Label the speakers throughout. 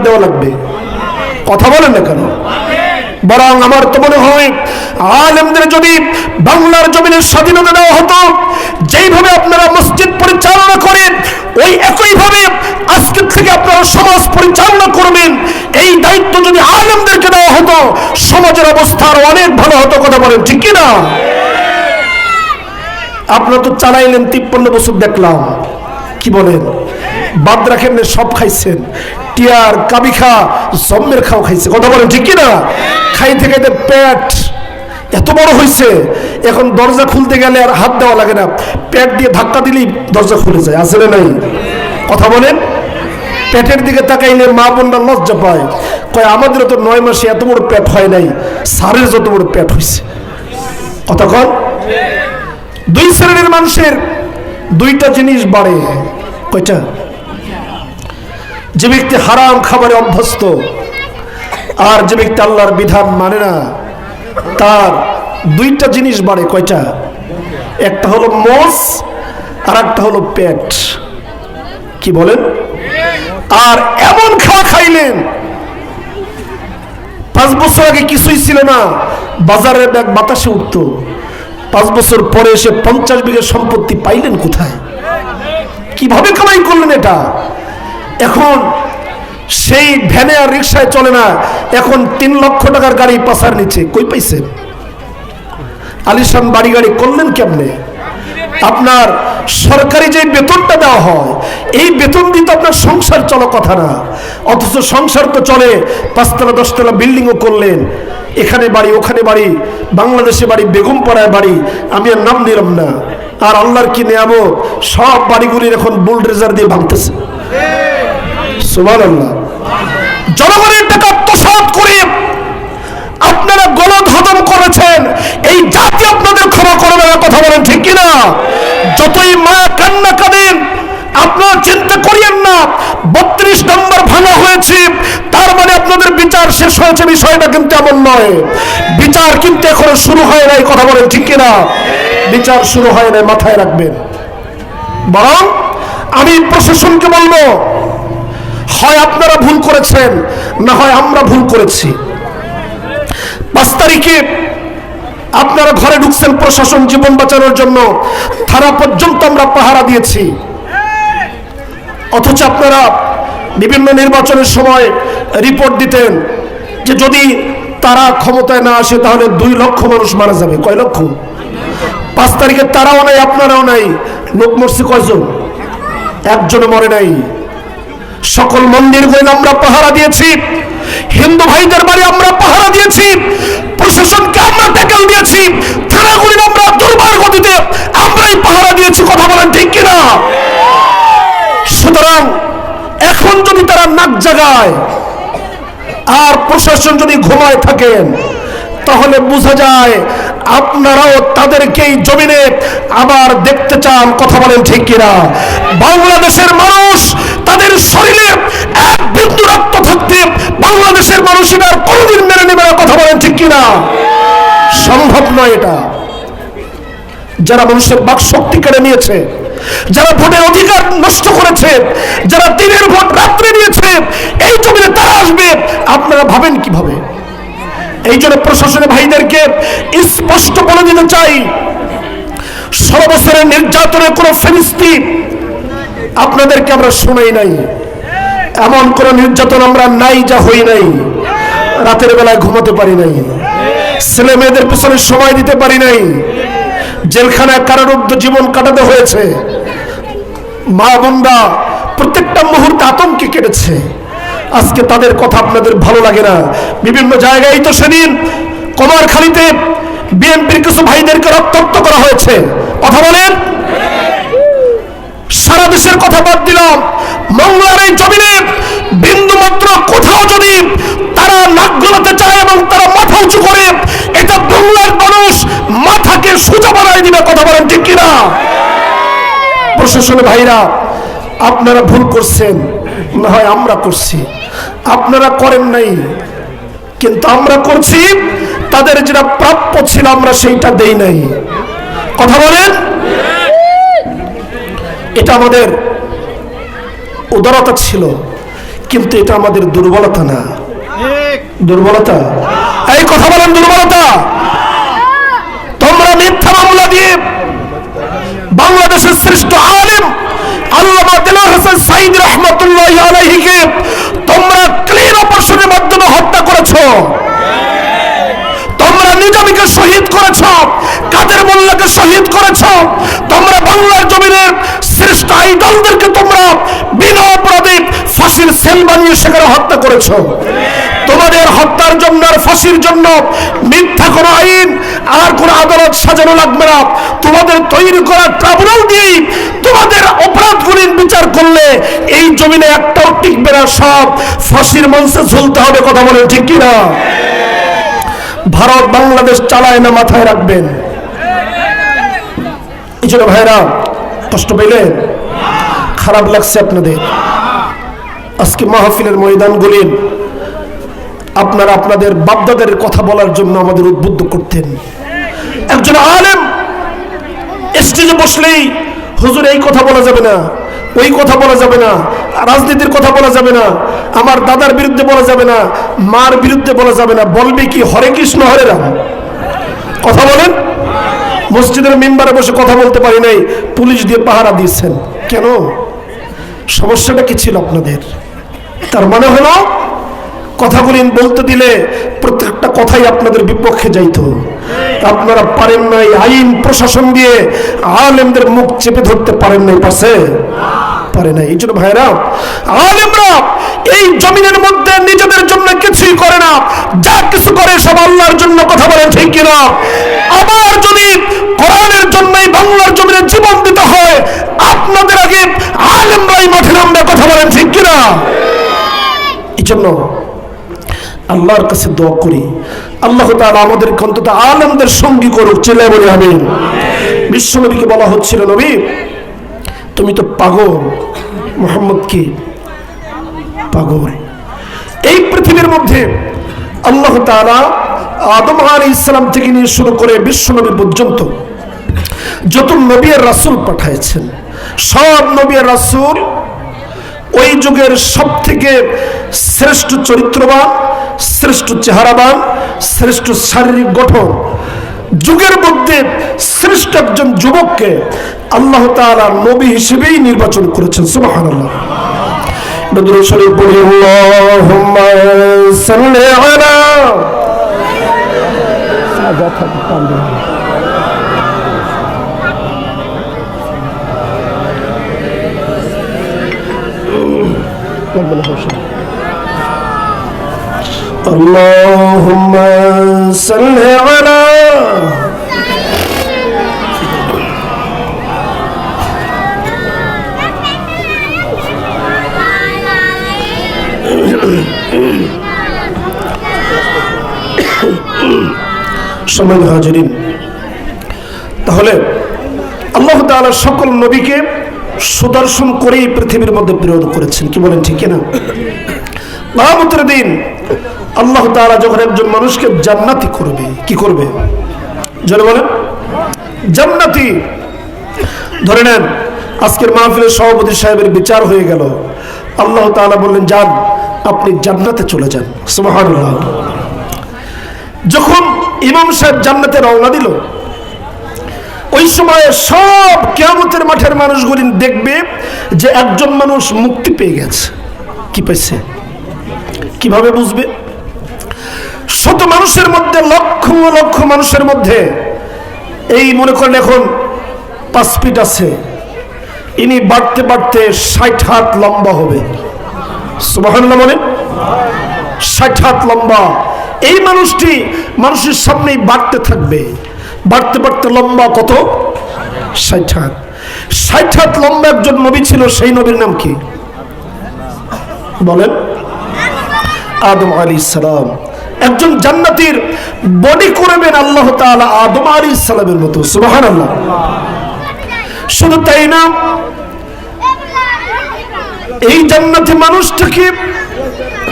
Speaker 1: দেওয়া লাগবে। কথা বলেন না কেন? বরং আমার তো মনে হয়, আলেমদের যদি বাংলার জমিনের স্বাধীনতা দেওয়া হতো, যেইভাবে আপনারা মসজিদ পরিচালনা করেন ওই একইভাবে আজকের থেকে আপনারা সমাজ পরিচালনা করবেন। এই দায়িত্ব যদি আলেমদেরকে দেওয়া হতো, সমাজের অবস্থা আরও অনেক ভালো হতো, কথা বলেন ঠিক কি না? আপনারা তো চালাইলেন তিপ্পান্ন বছর দেখলাম। কি বলেন? বাদ রাখেন সব খাইছেন? টিয়ার কাবিখা জম্মের খাও খাইছে। কথা বলেন ঠিক কি না খাইতে খাইতে পেট এত বড় হয়েছে এখন দরজা খুলতে গেলে আর হাত দেওয়া লাগে না। পেট দিয়ে ধাক্কা দিলেই দরজা খুলে যায় আসলে নাই? কথা বলেন? পেটের দিকে তাকাইলে মা বোনরা লজ্জা পায়। কয়, আমাদেরও তো নয় মাসে এত বড় পেট হয় নাই সারের যত বড় পেট হয়েছে কথা কন? দুই শ্রেণির মানুষের দুইটা জিনিস বাড়ে। কয়টা? যে ব্যক্তি হারাম খাবারে অভ্যস্ত, আর যে ব্যক্তি আল্লাহর বিধান মানে না, তার দুইটা জিনিস বাড়ে, কয়টা? একটা হলো মোষ আর একটা হলো পেট। কি বলেন? আর এমন খাওয়া খাইলেন, পাঁচ বছর আগে কিছুই ছিল না, বাজারের ব্যাগ বাতাসে উঠত। পাঁচ বছর পরে এসে পঞ্চাশ বিঘা সম্পত্তি পাইলেন কোথায়? কীভাবে কামাই করলেন এটা? এখন সেই ভ্যানে আর রিক্সায় চলে না। এখন তিন লক্ষ টাকার গাড়ি পাশার নিচে কই পাইছেন আলিশান বাড়ি গাড়ি করলেন কেমনে? আপনার সরকারি যে বেতনটা দেওয়া হয়, এই বেতন দিয়ে তো আপনার সংসার চলো কথা না। অথচ সংসার তো চলে, পাঁচতলা, দশতলা বিল্ডিংও করলেন। এখানে বাড়ি, ওখানে বাড়ি, বাংলাদেশে বাড়ি বেগম পাড়ায় বাড়ি, আমি আর নাম নিলাম না। আর আল্লাহর কি নেয়ামত? সব বাড়িগুলির এখন বুলড্রেজার দিয়ে ভাঙতেছে। জনগণের টাকা আত্মসাৎ করে আপনারা গলদ হজম করেছেন, এই জাতি আপনাদের ক্ষমা করবে না কথা বলেন, ঠিক কিনা যতই মা কান্না কাঁদেন, আপনারা চিন্তা করিয়েন না, বত্রিশ নম্বর ভাঙা হয়েছে, তার মানে আপনাদের বিচার শেষ হয়েছে, বিষয়টা কিন্তু এমন নয়। বিচার কিন্তু এখনও শুরু হয় নাই, কথা বলেন, ঠিক কিনা বিচার শুরু হয় নাই, মাথায় রাখবেন। বরং আমি প্রশাসনকে বলব হয় আপনারা ভুল করেছেন, না হয় আমরা ভুল করেছি। পাঁচ তারিখে আপনারা ঘরে ঢুকছেন প্রশাসন জীবন বাঁচানোর জন্য, থানা পর্যন্ত আমরা পাহারা দিয়েছি। অথচ আপনারা বিভিন্ন নির্বাচনের সময় রিপোর্ট দিতেন যে যদি তারা ক্ষমতায় না আসে, তাহলে দুই লক্ষ মানুষ মারা যাবে। কয় লক্ষ? পাঁচ তারিখে তারাও নাই, আপনারাও নাই। লোক মরছে কয়জন? একজনও মরে নাই। সকল মন্দির মন্দিরগুলো আমরা পাহারা দিয়েছি। হিন্দু ভাইদের বাড়ি আমরা পাহারা দিয়েছি। প্রশাসনকে আমরা ট্যাকেল দিয়েছি। থানাগুলি আমরা দুর্বার গতিতে আমরাই পাহারা দিয়েছি, কথা বলেন ঠিক কিনা? সুতরাং এখন যদি তারা নাক জাগায় আর প্রশাসন যদি ঘুমায় থাকেন, তাহলে বোঝা যায় আপনারাও তাদেরকেই জমিনে আবার দেখতে চান, কথা বলেন ঠিক কিনা? বাংলাদেশের মানুষ তাদের শরীরে এক বিন্দু রক্ত থাকতে বাংলাদেশের মানুষ এটা আর কোনোদিন মেনে নেবে না, কথা বলেন ঠিক কিনা? সম্ভব নয় এটা। যারা মানুষের বাক শক্তি কেড়ে নিয়েছে, যারা ভোটের অধিকার নষ্ট করেছে, যারা দিনের ভোট রাত্রে নিয়েছে, এই জমিনে তারা আসবে, আপনারা ভাবেন কীভাবে? এই জন্য প্রশাসনের ভাইদেরকে স্পষ্ট বলে দিতে চাই ষোলো বছরের নির্যাতনের কোনো ফেরিস্তি আপনাদেরকে আমরা শুনাই নাই। এমন কোন নির্যাতন আমরা নাই যা হই নাই। রাতের বেলায় ঘুমাতে পারি নাই। ছেলে মেয়েদের পিছনে সময় দিতে পারি নাই। জেলখানায় কারারুদ্ধ জীবন কাটাতে হয়েছে। মা বোনরা প্রত্যেকটা মুহূর্তে আতঙ্কে কেটেছে। আজকে তাদের কথা আপনাদের ভালো লাগে না। বিভিন্ন জায়গায় তো সেদিন কমারখালীতে বিএনপির কিছু ভাইদেরকে রক্তাক্ত করা হয়েছে। কথা বলেন। সারা দেশের কথা বাদ দিলাম। মঙ্গলার এই জমিনে বিন্দু মাত্র কোথাও যদি তারা নাক গলাতে চায় এবং তারা মাথা উঁচু করে, এটা বাংলার মানুষ মাথাকে সোজা বানায় দিবে, কথা বলেন ঠিক কিনা? প্রশাসনের ভাইরা, আপনারা ভুল করছেন, না হয় আমরা করছি। আপনারা করেন নাই, কিন্তু আমরা করছি, তাদের যেটা প্রাপ্য ছিল আমরা সেইটা দেই নাই। কথা বলেন? এটা আমাদের উদারতা ছিল, কিন্তু এটা আমাদের দুর্বলতা না। দুর্বলতা? এই কথা বলেন দুর্বলতা। তোমরা মিথ্যা মামলা দিয়ে বাংলাদেশের শ্রেষ্ঠ আলেম আল্লামা দিলার হোসেন সাইদ রহমতুল্লাহ তোমরা ক্লিন অপারেশনের মাধ্যমে হত্যা করেছ। শহীদ করেছ, কাদের মোল্লাকে শহীদ করেছ, তোমরা বাংলার জমিনের আইডলদেরকে তোমরা বিনা অপরাধে ফাঁসির সেল বানিয়ে সেখানে হত্যা করেছ। তোমাদের হত্যার জন্য আর ফাঁসির জন্য মিথ্যা কোনো আইন আর কোনো আদালত সাজানো লাগবে না। তোমাদের তৈরি করা ট্রাইব্যুনাল দিয়েই তোমাদের অপরাধগুলির বিচার করলে এই জমিনে একটাও টিকবে না সব। ফাঁসির মঞ্চে ঝুলতে হবে, কথা বলে ঠিক কিনা? ভারত বাংলাদেশ চালায় না, মাথায় রাখবেন। এই জন্য ভাইরা, কষ্ট পেলেন খারাপ লাগছে আপনাদের। আজকে মাহফিলের ময়দানগুলির আপনারা আপনাদের বাপদাদের কথা বলার জন্য আমাদের উদ্বুদ্ধ করতেন। একজন আলেম স্টেজে বসলেই হুজুর এই কথা বলা যাবে না। ওই কথা বলা যাবে না, রাজনীতির কথা বলা যাবে না, আমার দাদার বিরুদ্ধে বলা যাবে না, মার বিরুদ্ধে বলা যাবে না, বলবে কি হরে কৃষ্ণ, হরে রাম? কথা বলেন। মসজিদের মেম্বারে বসে কথা বলতে পারি নাই, পুলিশ দিয়ে পাহারা দিয়েছেন। কেন? সমস্যাটা কি ছিল আপনাদের? তার মানে হলো কথাগুলি বলতে দিলে প্রত্যেকটা কথাই আপনাদের বিপক্ষে যাইত। আপনারা পারেন নাই আইন, প্রশাসন দিয়ে আলেমদের মুখ চেপে ধরতে পারেন নাই পাশে পারে নাই। এই জন্য ভাইরা আলেমরা এই জমিনের মধ্যে নিজেদের জন্য কিছুই করে না। যা কিছু করে সব আল্লাহর জন্য কথা বলে, ঠিক কিনা আবার যদি কোরআনের জন্যই বাংলার জমিনে জীবন দিতে হয়, আপনাদের আগে আলেমরাই মাঠে নামবে, কথা বলেন, ঠিক কিনা এই জন্য আল্লাহর কাছে দোয়া করি। আল্লাহ তাআলা আমাদের অন্তত আলেমদের সঙ্গী করুক চেলে বলে আমিন। বিশ্বনবীকে বলা হচ্ছিল, নবী, তুমি তো পাগল। মোহাম্মদ কি? পাগল। এই পৃথিবীর মধ্যে আল্লাহ তাআলা আদম আলী ইসলাম থেকে নিয়ে শুরু করে বিশ্বনবী পর্যন্ত যত নবী রাসূল পাঠাইছেন, সব নবী রাসূল ওই যুগের সব থেকে শ্রেষ্ঠ চরিত্রবান শ্রেষ্ঠ চেহারাবান শ্রেষ্ঠ শারীরিক গঠন। যুগের মধ্যে শ্রেষ্ঠ একজন যুবককে আল্লাহ তাআলা নবী হিসেবেই নির্বাচন করেছেন আল্লাহুম্মা সাল্লি আলা اللهم صل على সময় হাজিরিন তাহলে আল্লাহ তাআলা সকল নবীকে সুদর্শন করেই পৃথিবীর মধ্যে প্রেরণ করেছেন। কি বলেন, ঠিক না মাহমুতের দিন আল্লাহ তাআলা যখন একজন মানুষকে জান্নাতি করবে, কি করবে? জনে বলেন। জান্নাতি। ধরে নেন, আজকের মাহফিলের সভাপতি সাহেবের বিচার হয়ে গেল। আল্লাহ তাআলা বললেন, যান, আপনি জান্নাতে চলে যান। সুবহানাল্লাহ। যখন ইমাম সাহেব জান্নাতে রওনা দিল ওই সময় সব কেয়ামতের মাঠের মানুষগুলি দেখবে যে একজন মানুষ মুক্তি পেয়ে গেছে। কি পেয়েছে? কীভাবে বুঝবে? শত মানুষের মধ্যে, লক্ষ লক্ষ মানুষের মধ্যে এই মনে করেন এখন পাঁচ ফিট আছে। ইনি বাড়তে বাড়তে ষাট হাত লম্বা হবে। সুবাহান মনে ষাট হাত লম্বা। এই মানুষটি মানুষের সামনেই বাড়তে থাকবে। বাড়তে বাড়তে লম্বা কত? ষাট হাত। ষাট হাত লম্বা একজন নবী ছিল, সেই নবীর নাম কি? বলেন। আদম আলী সালাম। একজন জান্নাতির বডি করবেন আল্লাহ তাআলা আদম আলী সালামের মতো সুবাহান আল্লাহ শুধু তাই না, এই জান্নাতি মানুষটাকে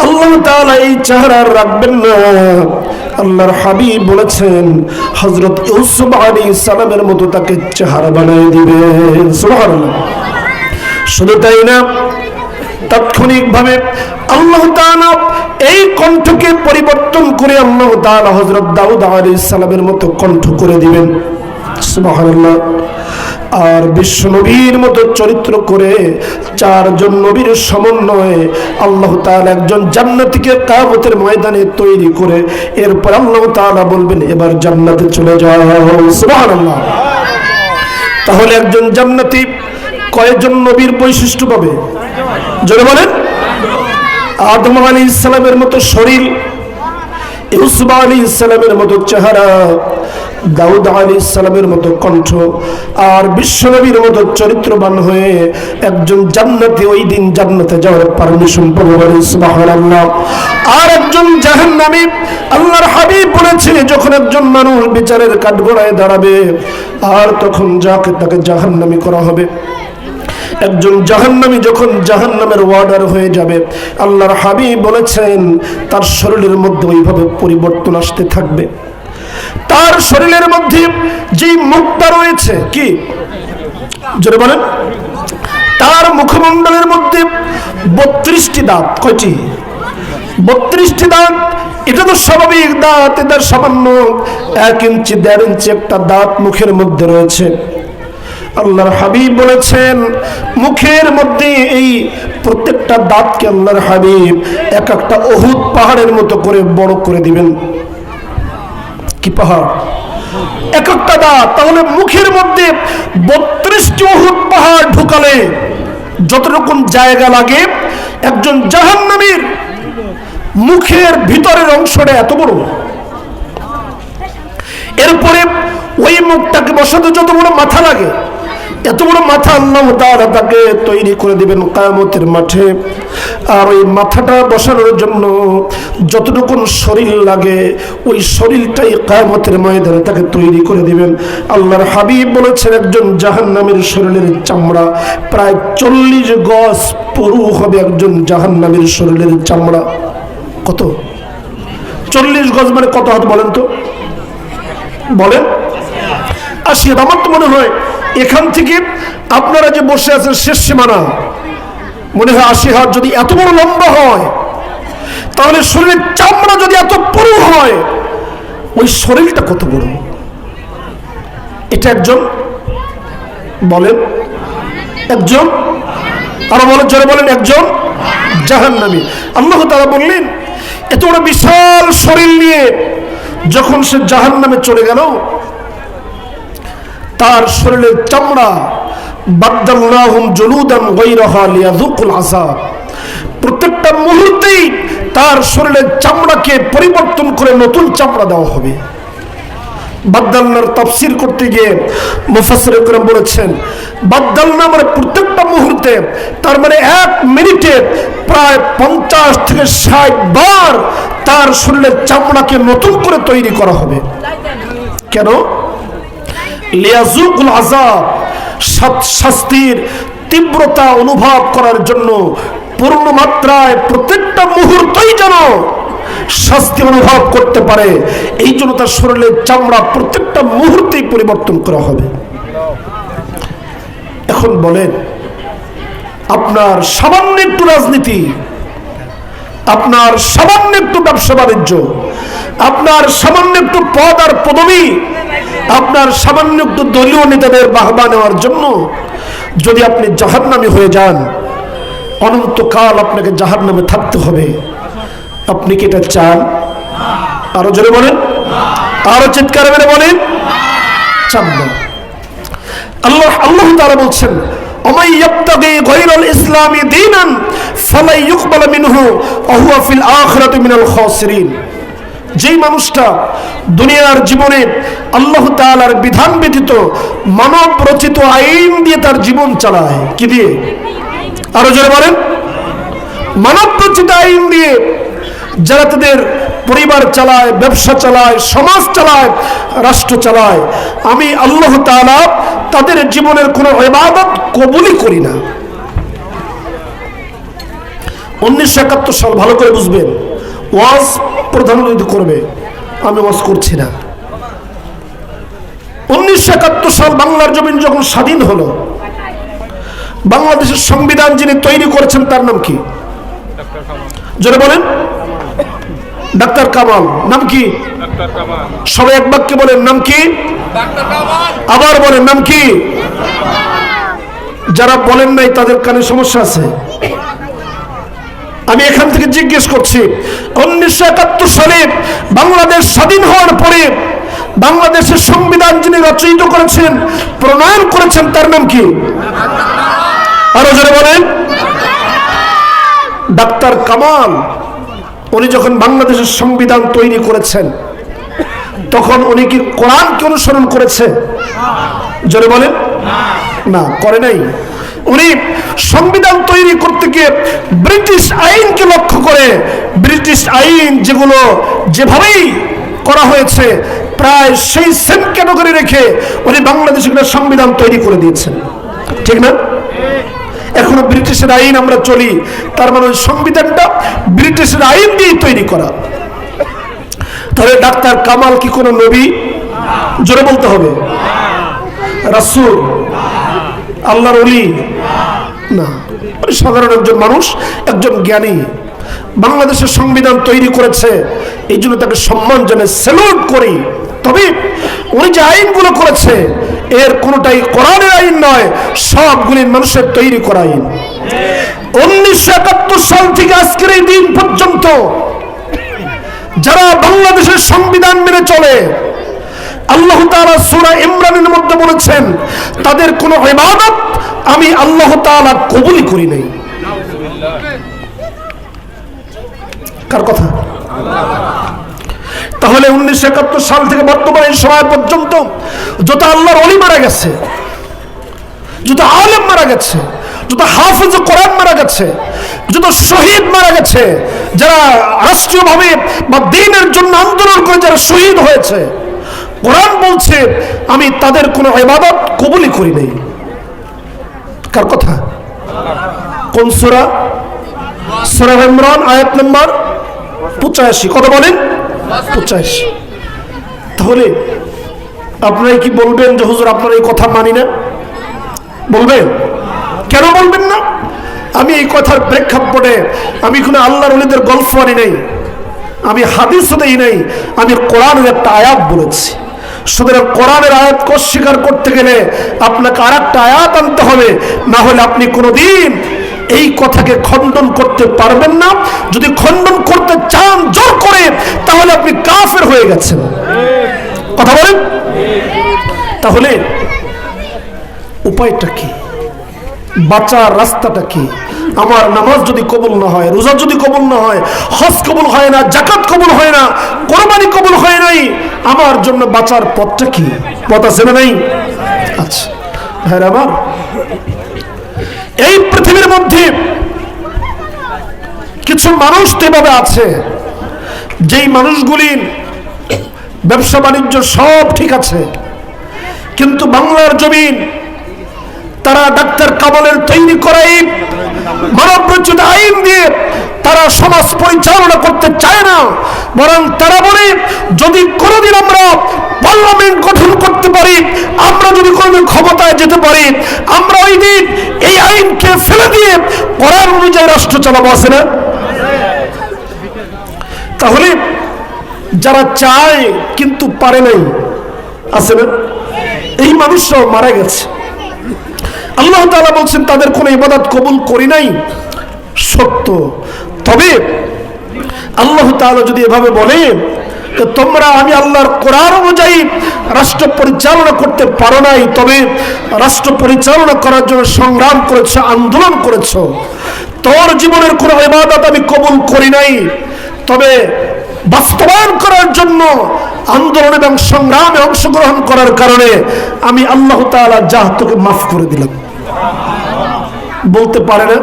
Speaker 1: আল্লাহ তাআলা এই চেহারা রাখবেন না। আল্লাহর হাবিব বলেছেন, হযরত ইউসুফ আলাইহিস সালামের মতো তাকে চেহারা বানিয়ে দিবেন শুধু তাই না, তাৎক্ষণিকভাবে আল্লাহ তাআলা এই কণ্ঠকে পরিবর্তন করে আল্লাহ তাআলা হযরত দাউদ আলাইহিস সালামের মতো কণ্ঠ করে দিবেন। সুবহানাল্লাহ। আর বিশ্ব নবীর মতো চরিত্র করে চারজন নবীর সমন্বয়ে আল্লাহ তাআলা একজন জান্নাতীকে কিয়ামতের ময়দানে তৈরি করে এরপর আল্লাহ তাআলা বলবেন, এবার জান্নাতে চলে যাও। সুবহানাল্লাহ। তাহলে একজন জান্নাতি কয়েকজন নবীর বৈশিষ্ট্য পাবে? জোরে বলেন। আদম আলী ইসলামের মতো শরীর, ইউসুফ আলী ইসলামের মতো চেহারা দাউদ আলী ইসলামের মতো কণ্ঠ আর বিশ্বনবীর মতো চরিত্রবান হয়ে একজন জান্নাতি ওই দিন জান্নাতে যাওয়ার পারমিশন পাবো আর একজন জাহান্নামী আল্লাহর হাবিব বলেছে, যখন একজন মানুষ বিচারের কাঠগড়ায় দাঁড়াবে, আর তখন যাকে তাকে জাহান্নামী করা হবে। একজন জাহান্নামী যখন জাহান্নামের ওয়ার্ডার হয়ে যাবে, আল্লাহর হাবিব বলেছেন, তার শরীরের মধ্যে ওইভাবে পরিবর্তন আসতে থাকবে। তার শরীরের মধ্যে যে মুখটা রয়েছে, কি? জোরে বলেন। তার মুখমণ্ডলের মধ্যে বত্রিশটি দাঁত, কয়টি? বত্রিশটি দাঁত, এটা তো স্বাভাবিক দাঁত এদের সামান্য এক ইঞ্চি, দেড় ইঞ্চি একটা দাঁত মুখের মধ্যে রয়েছে। আল্লাহর হাবিব বলেছেন, মুখের মধ্যে এই প্রত্যেকটা দাঁতকে আল্লাহর হাবিব এক একটা অহুদ পাহাড়ের মতো করে বড় করে দিবেন। কি পাহাড়? এক একটা দা তাহলে মুখের মধ্যে বত্রিশটি অহুদ পাহাড় ঢুকালে যত রকম জায়গা লাগে, একজন জাহান্নামীর মুখের ভিতরের অংশটা এত বড়। এরপরে ওই মুখটাকে বসাতে যত বড় মাথা লাগে এত বড় মাথা আল্লাহ তাআলা তাকে তৈরি করে দিবেন কায়ামতের মাঠে। আর ওই মাথাটা বসানোর জন্য যতটুকু শরীর লাগে, ওই শরীরটাই কায়ামতের ময়দানে তাকে তৈরি করে দিবেন। আল্লাহর হাবিব বলেছেন, একজন জাহান্নামের শরীরের চামড়া, প্রায় চল্লিশ গজ পুরু হবে একজন জাহান্নামের শরীরের চামড়া। কত? চল্লিশ গজ মানে কত হাত বলেন তো? বলেন? আশি আমার তো মনে হয় এখান থেকে আপনারা যে বসে আছেন শেষ সীমানা, মনে হয় আশি হাত যদি এত বড় লম্বা হয়, তাহলে শরীরের চামড়া যদি এত পুরু হয়, ওই শরীরটা কত বড়? এটা একজন বলেন, একজন, আরও বলেন, জোরে বলেন, একজন জাহান্নামী। আল্লাহ তারা বললেন, এত বড় বিশাল শরীর নিয়ে যখন সে জাহান নামে চলে গেল তার শরীরের চামড়া, বাদ্দাল্লাহুম জুলুদান গায়রাহা লিয়াযুকুল আযাব। প্রত্যেকটা মুহূর্তেই তার শরীরের চামড়াকে পরিবর্তন করে নতুন চামড়া দেওয়া হবে। বাদ্দাল্লার তাফসির করতে গিয়ে মুফাসসির ইকরাম বলেছেন, বাদ্দাল্লা মানে প্রত্যেকটা মুহূর্তে তার মানে এক মিনিটে প্রায় পঞ্চাশ থেকে ষাট বার তার শরীরের চামড়াকে নতুন করে তৈরি করা হবে। কেন? লিয়াজুকুল আজাব শাস্তির তীব্রতা অনুভব করার জন্য পূর্ণ মাত্রায় প্রত্যেকটা মুহূর্তই যেন শাস্তি অনুভব করতে পারে, এই জন্য তার শরীরের চামড়া প্রত্যেকটা মুহূর্তেই পরিবর্তন করা হবে। এখন বলেন, আপনার সামান্য একটু রাজনীতি, আপনার সামান্য একটু ব্যবসা বাণিজ্য আপনার সামান্য একটু পদ আর পদবি আপনার সামান্য একটু দলীয় নেতাদের বাহবা নেওয়ার জন্য যদি আপনি জাহান্নামী হয়ে যান অনন্তকাল আপনাকে জাহান্নামে থাকতে হবে আপনি কি এটা চান আরো জোরে বলেন আরো চিৎকার মেরে বলেন চান না আল্লাহ আল্লাহ তাআলা বলছেন ومن يبتغي غير الاسلام دينا فلن يقبل منه وهو في الاخره من الخاسرين যেই মানুষটা দুনিয়ার জীবনে আল্লাহ তাআলার বিধান ব্যতীত মানব রচিত আইন দিয়ে তার জীবন চালায়, কি দিয়ে? আরও জোরে বলেন। মানব রচিত আইন দিয়ে যারা তাদের পরিবার চালায়, ব্যবসা চালায়, সমাজ চালায়, রাষ্ট্র চালায়, আমি আল্লাহ তাআলা তাদের জীবনের কোনো ইবাদত কবুলই করি না। উনিশশো একাত্তর সাল, ভালো করে বুঝবেন। ওয়াজ প্রধানমন্ত্রী করবে। আমি ওয়াজ করছি না। উনিশশো একাত্তর সাল বাংলার জমিন যখন স্বাধীন হলো, বাংলাদেশের সংবিধান যিনি তৈরি করেছেন তার নাম কি? জোরে বলেন। ডাক্তার কামাল, নাম কি? সবাই এক বাক্যে বলেন, নাম কি? আবার বলেন, নাম কি? যারা বলেন নাই তাদের কানে সমস্যা আছে। আমি এখান থেকে জিজ্ঞেস করছি, উনিশশো একাত্তর সালে বাংলাদেশ স্বাধীন হওয়ার পরে বাংলাদেশের সংবিধান যিনি রচয়িত করেছেন, প্রণয়ন করেছেন, তার নাম কি? আরও জোরে বলেন। ডাক্তার কামাল, উনি যখন বাংলাদেশের সংবিধান তৈরি করেছেন, তখন উনি কি কোরআনকে অনুসরণ করেছে? জোরে বলেন। না, করে নাই। উনি সংবিধান তৈরি করতে গিয়ে ব্রিটিশ আইনকে লক্ষ্য করে, ব্রিটিশ আইন যেগুলো যেভাবেই করা হয়েছে, প্রায় সেই সেম ক্যাটাগরি রেখে উনি বাংলাদেশে সংবিধান তৈরি করে দিয়েছেন। ঠিক না? এখনও ব্রিটিশের আইন আমরা চলি, তার মানে সংবিধানটা ব্রিটিশের আইন দিয়েই তৈরি করা। তাহলে ডাক্তার কামাল কি কোনো নবী? জোরে বলতে হবে। রাসুল। আল্লাহর অলি না। সাধারণ একজন মানুষ একজন জ্ঞানী বাংলাদেশের সংবিধান তৈরি করেছে। এই জন্য তাকে সম্মান জানে স্যালুট করি। তবে উনি যে আইনগুলো করেছে এর কোনোটাই কোরআনের আইন নয় সবগুলি মানুষের তৈরি করা আইন। উনিশশো একাত্তর সাল থেকে আজকের এই দিন পর্যন্ত যারা বাংলাদেশের সংবিধান মেনে চলে আল্লাহ তাআলা সূরা ইমরানের মধ্যে বলেছেন, তাদের কোনো ইবাদত আমি আল্লাহ তাআলা কবুলই করি নাই। কার কথা? তাহলে উনিশশো একাত্তর সাল থেকে বর্তমানে সময় পর্যন্ত যত আল্লাহর অলি মারা গেছে, যত আলেম মারা গেছে, যত হাফিজ কোরআন মারা গেছে, যত শহীদ মারা গেছে, যারা রাষ্ট্রীয়ভাবে বা দিনের জন্য আন্দোলন করে যারা শহীদ হয়েছে কোরআন বলছে, আমি তাদের কোনো ইবাদত কবুলই করি নাই। কার কথা? কোন সূরা? সূরা ইমরান, আয়াত নম্বর পঁচাশি। কত বলেন? পঁচাশি। তাহলে আপনারা কি বলবেন যে, হুজুর, আপনারা এই কথা মানি না? বলবেন? কেন বলবেন না? আমি এই কথার প্রেক্ষাপটে আমি কোনো আল্লাহর অলিদের গল্প আনি নাই। আমি হাদিসও দেই নাই। আমি কোরআনের একটা আয়াত বলেছি। সুতরাং কোরআনের আয়াত অস্বীকার করতে গেলে আপনাকে আর একটা আয়াত আনতে হবে। না হলে আপনি কোনোদিন এই কথাকে খণ্ডন করতে পারবেন না। যদি খণ্ডন করতে চান জোর করে, তাহলে আপনি কাফের হয়ে গেছেন। কথা বলেন? তাহলে উপায়টা কি? বাঁচার রাস্তাটা কি? আমার নামাজ যদি কবুল না হয়, রোজা যদি কবুল না হয়, হজ কবুল হয় না জাকাত কবুল হয় না, কোরবানি কবুল হয় নাই, আমার জন্য বাঁচার পথটা কি? পথ আছে না নাই? আচ্ছা আমার, এই পৃথিবীর মধ্যে কিছু মানুষ এভাবে আছে, যেই মানুষগুলি ব্যবসা বাণিজ্য সব ঠিক আছে, কিন্তু বাংলার জমিন তারা ডাক্তার কামালের তৈরি করাই মানব আইন দিয়ে তারা সমাজ পরিচালনা করতে চায় না। বরং তারা বলে, যদি কোনোদিন আমরা পার্লামেন্ট গঠন করতে পারি, আমরা যদি কোনোদিন ক্ষমতায় যেতে পারি, আমরা ওই দিন এই আইনকে ফেলে দিয়ে কোরআন অনুযায়ী রাষ্ট্র চালাবো, আছে না? তাহলে যারা চায় কিন্তু পারে নাই, আছে না? এই মানুষরাও মারা গেছে। আল্লাহ তাআলা বলছেন, তাদের কোনো ইবাদত কবুল করি নাই। সত্য। তবে আল্লাহ তাআলা যদি এভাবে বলে তোমরা আমি আল্লাহর কোরআন অনুযায়ী রাষ্ট্র পরিচালনা করতে পারো নাই, তবে রাষ্ট্র পরিচালনা করার জন্য সংগ্রাম করেছ, আন্দোলন করেছ, তোর জীবনের কোনো ইবাদত আমি কবুল করি নাই। তবে বাস্তবায়ন করার জন্য আন্দোলন এবং সংগ্রামে অংশগ্রহণ করার কারণে আমি আল্লাহ তাআলা যা তোকে মাফ করে দিলাম। বলতে পারে না।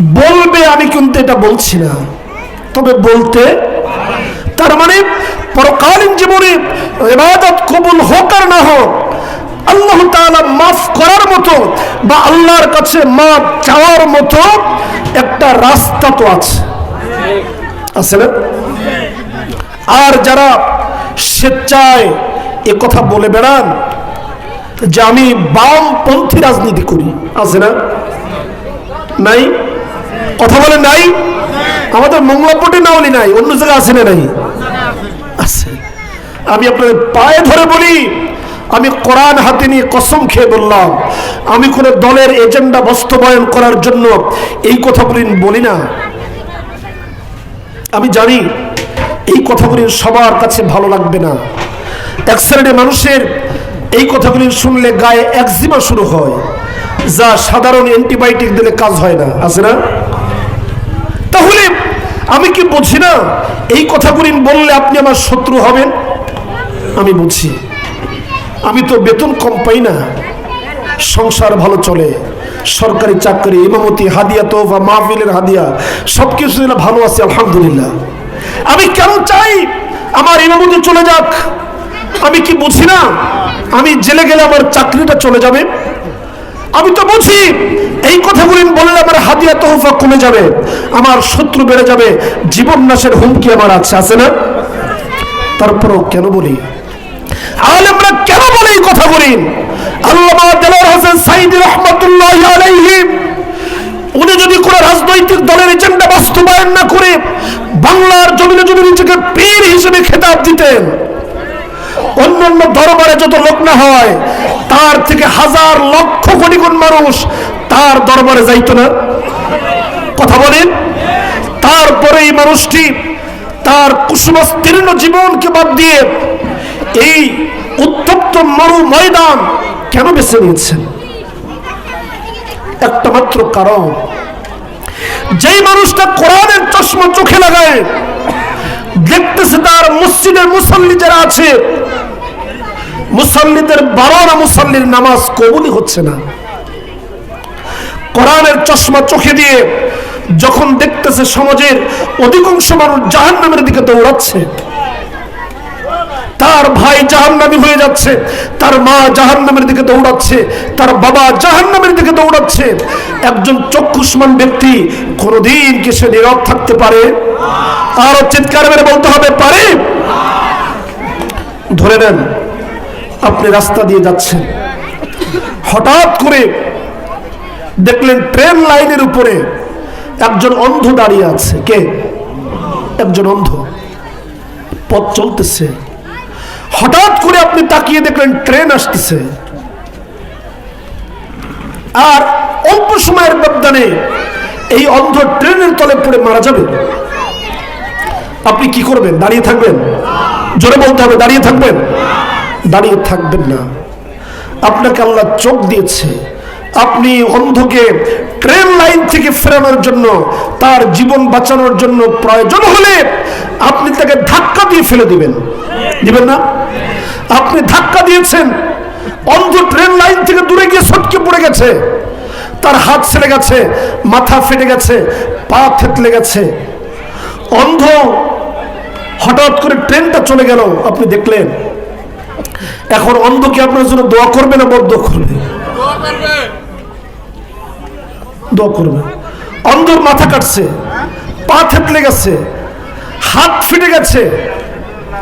Speaker 1: বলবে আমি কিন্তু এটা বলছি না। তবে বলতে তার মানে পরকালীন জীবনে ইবাদত কবুল হোক আর না হোক, আল্লাহ তাআলা মাফ করার মতো বা আল্লাহর কাছে মাফ চাওয়ার মতো একটা রাস্তা তো আছে। আছে না? আর যারা স্বেচ্ছায় এ কথা বলে বেড়ান যে আমি বামপন্থী রাজনীতি করি। আছে না? নাই? কথা বলে নাই? আমাদের মঙ্গলাপটে নাওলি নাই, অন্য জায়গায় আছে না নাই? আছে। আমি আপনাদের পায়ে ধরে বলি, আমি কোরআন হাতে নিয়ে কসম খেয়ে বললাম, আমি কোন দলের এজেন্ডা বাস্তবায়ন করার জন্য এই কথাগুলি বলি না। আমি জানি এই কথাগুলি সবার কাছে ভালো লাগবে না। এক শ্রেণির মানুষের এই কথাগুলি শুনলে গায়ে একজিমা শুরু হয়, যা সাধারণ অ্যান্টিবায়োটিক দিলে কাজ হয় না, আছে না? তাহলে আমি কি বুঝি না? এই কথাগুলি বললে আপনি আমার শত্রু হবেন? আমি বুঝি। আমি তো বেতন কম পাই না। সংসার ভালো চলে। সরকারি চাকরি, ইমামতি, হাদিয়া তোফা মাহফিলের হাদিয়া সব কিছু ভালো আছে, আলহামদুলিল্লাহ। আমি কেন চাই? আমার ইমামতি চলে যাক। আমি কি বুঝি না? আমি জেলে গেলে আমার চাকরিটা চলে যাবে। আমি তো বুঝি এই কথাগুলি বললে আমার হাদিয়া তোহফা কমে যাবে, আমার শত্রু বেড়ে যাবে, জীবন নাশের হুমকি আমার আছে আছে না? তারপরেও কেন বলি? আলেমরা কেন বলে এই কথা বলি আল্লামা দেলার হোসেন সাইদি রহমতুল্লাহ আলাইহিম উনি যদি কোন রাজনৈতিক দলের এজেন্ডা বাস্তবায়ন না করে বাংলার জমিনে যদি নিজেকে পীর হিসেবে খেতাব দিতেন অন্যান্য দরবারে যত লোক না হয়, তার থেকে হাজার লক্ষ কোটি গুণ মানুষ তার দরবারে যাইতো না। কথা বলেন। তারপরে এই মানুষটি তার কুসুমস্তীর্ণ জীবনকে বাদ দিয়ে এই উত্তপ্ত মরু ময়দান কেন বেছে নিয়েছেন? একটা মাত্র কারণ। যেই মানুষটা কোরআনের চশমা চোখে লাগায়, দেখতেছে তার মসজিদের মুসল্লি যারা আছে মুসল্লিদের বারোনা মুসল্লির নামাজ কবুলই হচ্ছে না। কোরআনের চশমা চোখে দিয়ে যখন দেখতেছে সমাজের অধিকাংশ মানুষ জাহান নামের দিকে দৌড়াচ্ছে, তার ভাই জাহান্নামী হয়ে যাচ্ছে, তার মা জাহান্নামের দিকে দৌড়াচ্ছে, তার বাবা জাহান্নামের দিকে দৌড়াচ্ছে, একজন চক্ষুষ্মান ব্যক্তি কোনদিন কি সে নীরব থাকতে পারে? আরও চিৎকার মেরে বলতে হবে, পারে? ধরে নেন আপনি রাস্তা দিয়ে যাচ্ছেন। হঠাৎ করে দেখলেন ট্রেন লাইনের উপরে একজন অন্ধ দাঁড়িয়ে আছে। কে? একজন অন্ধ। পথ চলতেছে। হঠাৎ করে আপনি তাকিয়ে দেখলেন ট্রেন আসতেছে। আর অল্প সময়ের ব্যবধানে এই অন্ধ ট্রেনের তলে পড়ে মারা যাবে। আপনি কি করবেন? দাঁড়িয়ে থাকবেন? জোরে বলতে হবে, দাঁড়িয়ে থাকবেন? দাঁড়িয়ে থাকবেন না। আপনাকে আল্লাহ চোখ দিয়েছে। আপনি অন্ধকে ট্রেন লাইন থেকে ফেরানোর জন্য, তার জীবন বাঁচানোর জন্য প্রয়োজন হলে আপনি তাকে ধাক্কা দিয়ে ফেলে দিবেন। দিবেন না? আপনি ধাক্কা দিয়েছেন। অন্ধ ট্রেন লাইন থেকে দূরে গিয়ে সটকে পড়ে গেছে। তার হাত ছেড়ে গেছে, মাথা ফেটে গেছে, পা থেতলে গেছে। অন্ধ হঠাৎ করে ট্রেনটা চলে গেল, আপনি দেখলেন। এখন অন্ধ কি আপনার জন্য দোয়া করবে না বদ্ধ করবে? দোয়া করবে। মাথা কাটছে, পা থেতলে গেছে, হাত গেছে।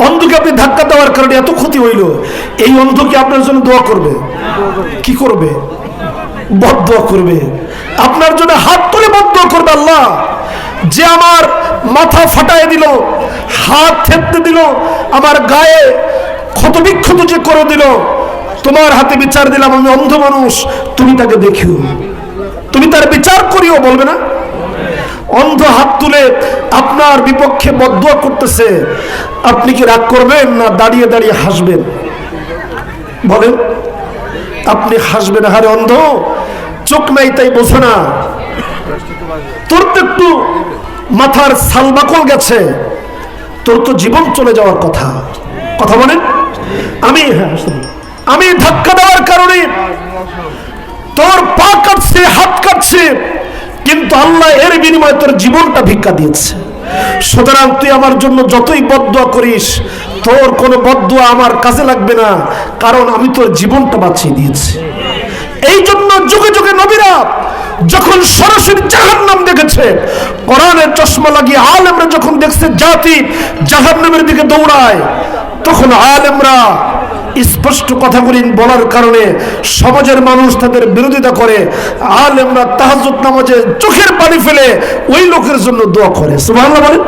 Speaker 1: অন্ধকে আপনি ধাক্কা দেওয়ার কারণে এত ক্ষতি হইল। এই আপনার জন্য দোয়া করবে? কি করবে? বদ্ধ করবে। আপনার জন্য হাত তুলে বদ্ধ করবে আল্লাহ। যে আমার মাথা ফাটায় দিল, হাত থেততে দিল, আমার গায়ে ক্ষতবিক্ষত যে করে দিল, তোমার হাতে বিচার দিলাম, আমি অন্ধ মানুষ, তুমি তাকে দেখিও। তুমি তার বিচার করিও, বলবে না? অন্ধ হাত তুলে আপনার বিপক্ষে বদুয়া করতেছে। আপনি কি রাগ করবেন না দাঁড়িয়ে দাঁড়িয়ে হাসবেন? বলেন, আপনি হাসবেন হারে অন্ধ, চোখ নাই তাই বোঝো না। তোর তো একটু মাথার সালবাকল গেছে, তোর তো জীবন চলে যাওয়ার কথা। কথা বলেন। আমি। আমি ধাক্কা দেওয়ার কারণে তোর পা কাটছে, হাত কাটছে, কিন্তু আল্লাহ এর বিনিময়ে তোর জীবনটা ভিক্ষা দিয়েছে সুতরাং তুই আমার জন্য যতই বদুয়া করিস, তোর কোনো বদুয়া আমার কাজে লাগবে না, কারণ আমি তোর জীবনটা বাঁচিয়ে দিয়েছি এই জন্য যুগে যুগে নবীরা যখন সরাসরি জাহান নাম দেখেছে কোরআনের চশমা লাগিয়ে আলেমরা যখন দেখছে জাতি জাহান নামের দিকে দৌড়ায়, তখন আলেমরা স্পষ্ট কথা কথাগুলি বলার কারণে সমাজের মানুষ তাদের বিরোধিতা করে, আলেমরা তাহাজুদ নামাজে চোখের পানি ফেলে ওই লোকের জন্য দোয়া করে। সুবহানাল্লাহ বলেন।